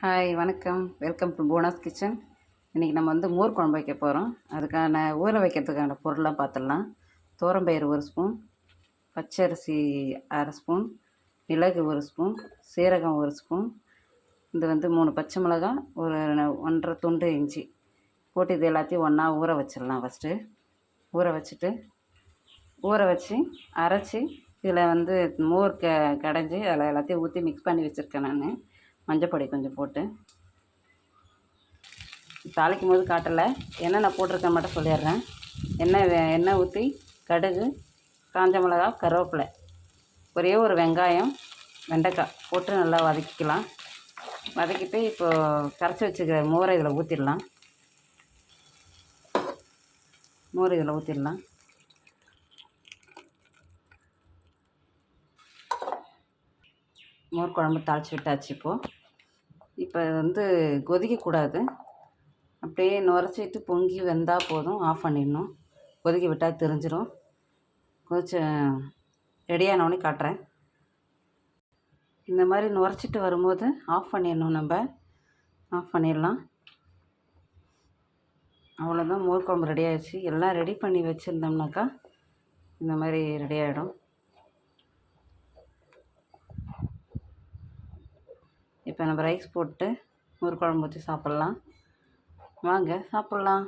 Hi வணக்கம். Welcome to bonus kitchen இன்றைக்கி நம்ம வந்து மோர் குழம்பு வைக்க போகிறோம் அதுக்கான ஊற வைக்கிறதுக்கான பொருள்லாம் பார்த்துடலாம் தோரம்பயிறு ஒரு ஸ்பூன் பச்சரிசி அரை ஸ்பூன் மிளகு ஒரு ஸ்பூன் சீரகம் ஒரு ஸ்பூன். இது வந்து மூணு பச்சை மிளகாய் ஒரு ஒன்றரை துண்டு இஞ்சி. போட்டு இது எல்லாத்தையும் ஒன்றா ஊற வச்சிடலாம் ஃபஸ்ட்டு ஊற வச்சுட்டு ஊற வச்சு அரைச்சி இதில் வந்து மோர் க கடைஞ்சி அதில் எல்லாத்தையும் ஊற்றி மிக்ஸ் பண்ணி வச்சுருக்கேன் நான். மஞ்சப்பொடி கொஞ்சம் போட்டு. தாளிக்கும் போது காட்டலை. என்ன நான் போட்டிருக்கேன் மட்டும் சொல்லிடுறேன். எண்ணெய் எண்ணெய் ஊற்றி கடுகு காஞ்ச மிளகா கருவேப்பிலை. ஒரே ஒரு வெங்காயம் வெண்டைக்காய் போட்டு நல்லா வதக்கிக்கலாம். வதக்கிட்டு இப்போது கரைச்சி வச்சுக்கிற மோரை இதில் ஊற்றிடலாம் மோர் இதில் ஊற்றிடலாம் மோர் குழம்பு தாளித்து விட்டாச்சு இப்போது இப்போ வந்து கொதிக்கக்கூடாது. அப்படியே நுரைச்சிட்டு பொங்கி வெந்தால் போதும். ஆஃப் பண்ணிடணும். கொதிக்க விட்டால் தெரிஞ்சிடும் கொஞ்சம் ரெடியானவொடனே காட்டுறேன். இந்த மாதிரி நுரைச்சிட்டு வரும்போது ஆஃப் பண்ணிடணும் நம்ம. ஆஃப் பண்ணிடலாம். அவ்வளோதான் மோர் குழம்பு ரெடி ஆயிடுச்சு எல்லாம் ரெடி பண்ணி வச்சுருந்தோம்னாக்கா இந்த மாதிரி ரெடி ஆகிடும் இப்போ நம்ம ரைஸ் போட்டு மோர் குழம்பு ஊற்றி சாப்பிட்லாம். வாங்க சாப்பிட்லாம்.